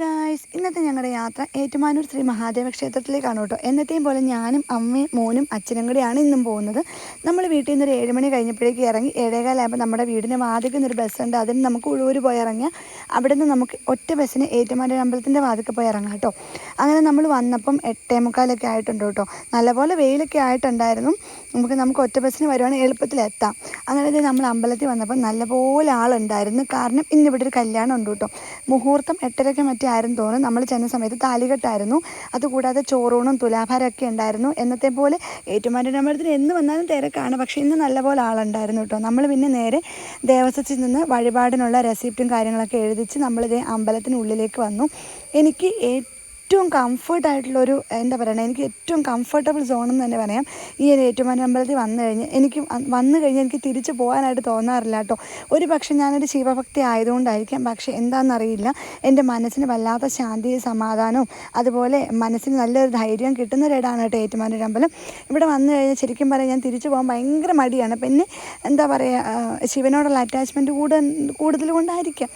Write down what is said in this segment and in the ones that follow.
Guys ഇന്നത്തെ ഞങ്ങളുടെ യാത്ര ഏറ്റുമാനൂർ ശ്രീ മഹാദേവ ക്ഷേത്രത്തിലേക്കാണ് കേട്ടോ. എന്നത്തെയും പോലെ ഞാനും അമ്മയും മോനും അച്ഛനും കൂടെയാണ് ഇന്നും പോകുന്നത്. നമ്മൾ വീട്ടിൽ നിന്ന് ഒരു ഏഴുമണി കഴിഞ്ഞപ്പോഴേക്ക് ഇറങ്ങി ഏഴേകാലായപ്പോൾ നമ്മുടെ വീടിന് വാതിക്കുന്ന ഒരു ബസ്സുണ്ട് അതിന് നമുക്ക് ഉഴൂർ പോയി ഇറങ്ങിയാൽ അവിടെ നിന്ന് നമുക്ക് ഒറ്റ ബസ്സിന് ഏറ്റുമാനൂർ അമ്പലത്തിന്റെ വാതിക്ക് പോയി ഇറങ്ങാം കേട്ടോ. അങ്ങനെ നമ്മൾ വന്നപ്പം എട്ടേ മുക്കാലൊക്കെ ആയിട്ടുണ്ട് കേട്ടോ. നല്ലപോലെ വെയിലൊക്കെ ആയിട്ടുണ്ടായിരുന്നു. നമുക്ക് നമുക്ക് ഒറ്റ ബസ്സിന് വരുവാണെങ്കിൽ എളുപ്പത്തിൽ എത്താം. അങ്ങനെ നമ്മൾ അമ്പലത്തിൽ വന്നപ്പോൾ നല്ലപോലെ ആളുണ്ടായിരുന്നു. കാരണം ഇന്നിവിടെ ഒരു കല്യാണം ഉണ്ട് കേട്ടോ. മുഹൂർത്തം എട്ടരയ്ക്ക് മറ്റേ ആയിരുന്നു തോന്നുന്നു. നമ്മൾ ചെന്ന സമയത്ത് താലികെട്ടായിരുന്നു. അതുകൂടാതെ ചോറൂണും തുലാഭാരമൊക്കെ ഉണ്ടായിരുന്നു. എന്നത്തെ പോലെ ഏറ്റുമാനൂർ അമ്പലത്തിന് എന്ന് വന്നാലും തിരക്കാണ്. പക്ഷേ ഇന്ന് നല്ലപോലെ ആളുണ്ടായിരുന്നു കേട്ടോ. നമ്മൾ പിന്നെ നേരെ ദേവസ്വത്തിൽ നിന്ന് വഴിപാടിനുള്ള റെസിപ്റ്റും കാര്യങ്ങളൊക്കെ എഴുതിച്ച് നമ്മളിതേ അമ്പലത്തിനുള്ളിലേക്ക് വന്നു. എനിക്ക് ഏറ്റവും കംഫർട്ട് ആയിട്ടുള്ളൊരു എന്താ പറയുക എനിക്ക് ഏറ്റവും കംഫർട്ടബിൾ സോൺ എന്ന് തന്നെ പറയാം. ഈ ഒരു ഏറ്റുമാനൂർ അമ്പലത്തിൽ വന്നു കഴിഞ്ഞ് എനിക്ക് വന്നു കഴിഞ്ഞ് എനിക്ക് തിരിച്ചു പോകാനായിട്ട് തോന്നാറില്ല കേട്ടോ. ഒരു പക്ഷേ ഞാനൊരു ശിവഭക്തി ആയതുകൊണ്ടായിരിക്കാം. പക്ഷേ എന്താണെന്നറിയില്ല. എന്റെ മനസ്സിന് വല്ലാത്ത ശാന്തിയും സമാധാനവും അതുപോലെ മനസ്സിന് നല്ലൊരു ധൈര്യം കിട്ടുന്ന ഒരിടമാണ് കേട്ടോ ഏറ്റുമാനൂർ അമ്പലം ഇവിടെ വന്നു കഴിഞ്ഞാൽ ശരിക്കും പറയാം ഞാൻ തിരിച്ചു പോകാൻ ഭയങ്കര മടിയാണ്. പിന്നെ എന്താ പറയുക ശിവനോടുള്ള അറ്റാച്ച്മെന്റ് കൂടുതൽ കൂടുതൽ കൊണ്ടായിരിക്കാം.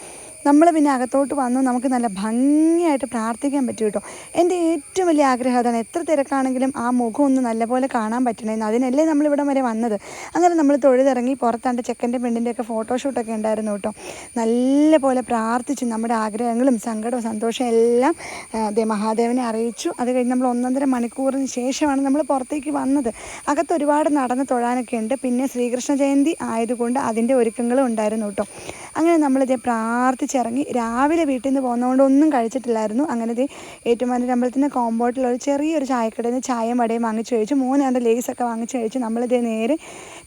നമ്മൾ പിന്നെ അകത്തോട്ട് വന്ന് നമുക്ക് നല്ല ഭംഗിയായിട്ട് പ്രാർത്ഥിക്കാൻ പറ്റും കേട്ടോ. എന്റെ ഏറ്റവും വലിയ ആഗ്രഹം അതാണ് എത്ര തിരക്കാണെങ്കിലും ആ മുഖം ഒന്ന് നല്ലപോലെ കാണാൻ പറ്റണമെന്ന് അതിനല്ലേ നമ്മളിവിടം വരെ വന്നത്. അങ്ങനെ നമ്മൾ തൊഴുതിറങ്ങി പുറത്താണ്ട് ചെക്കന്റെ പെണ്ണിന്റെയൊക്കെ ഫോട്ടോഷൂട്ടൊക്കെ ഉണ്ടായിരുന്നു കേട്ടോ. നല്ല പോലെ പ്രാർത്ഥിച്ചു നമ്മുടെ ആഗ്രഹങ്ങളും സങ്കടവും സന്തോഷവും എല്ലാം മഹാദേവനെ അറിയിച്ചു. അത് കഴിഞ്ഞ് നമ്മൾ ഒന്നൊന്നര മണിക്കൂറിന് ശേഷമാണ് നമ്മൾ പുറത്തേക്ക് വന്നത്. അകത്ത് ഒരുപാട് നടന്ന് തൊഴാനൊക്കെ ഉണ്ട്. പിന്നെ ശ്രീകൃഷ്ണ ജയന്തി ആയതുകൊണ്ട് അതിന്റെ ഒരുക്കങ്ങളും ഉണ്ടായിരുന്നു കേട്ടോ. അങ്ങനെ നമ്മളിതേ പ്രാർത്ഥിച്ചിറങ്ങി രാവിലെ വീട്ടിൽ നിന്ന് പോകുന്നതുകൊണ്ട് ഒന്നും കഴിച്ചിട്ടില്ലായിരുന്നു. അങ്ങനെ ദേ ഏറ്റുമാനൂർ അമ്പലത്തിന്റെ കോമ്പൗണ്ടിൽ ഒരു ചെറിയൊരു ചായക്കടയിൽ നിന്ന് ചായയും വടയും വാങ്ങിച്ചു കഴിച്ചു. മൂന്നാണ്ട് ലേസൊക്കെ വാങ്ങിച്ചു കഴിച്ചു. നമ്മളിതേ നേരെ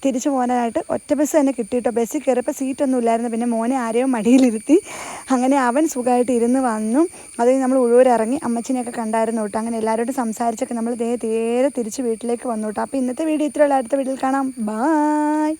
തിരിച്ചു പോകാനായിട്ട് ഒറ്റ ബസ് തന്നെ കിട്ടിയിട്ടോ ബസ്സിൽ കയറിയപ്പോൾ സീറ്റൊന്നും ഇല്ലായിരുന്നു. പിന്നെ മോനെ ആരെയും മടിയിലിരുത്തി അങ്ങനെ അവൻ സുഖമായിട്ട് ഇരുന്ന് വന്നു. അത് നമ്മൾ ഉഴൂരിറങ്ങി അമ്മച്ചിനെയൊക്കെ കണ്ടായിരുന്നു കേട്ടോ അങ്ങനെ എല്ലാവരോടും സംസാരിച്ചൊക്കെ നമ്മൾ നേരെ തിരിച്ച് വീട്ടിലേക്ക് വന്നു കേട്ടോ അപ്പോൾ ഇന്നത്തെ വീഡിയോ ഇത്രയുള്ള അടുത്ത വീട്ടിൽ കാണാം. ബായ്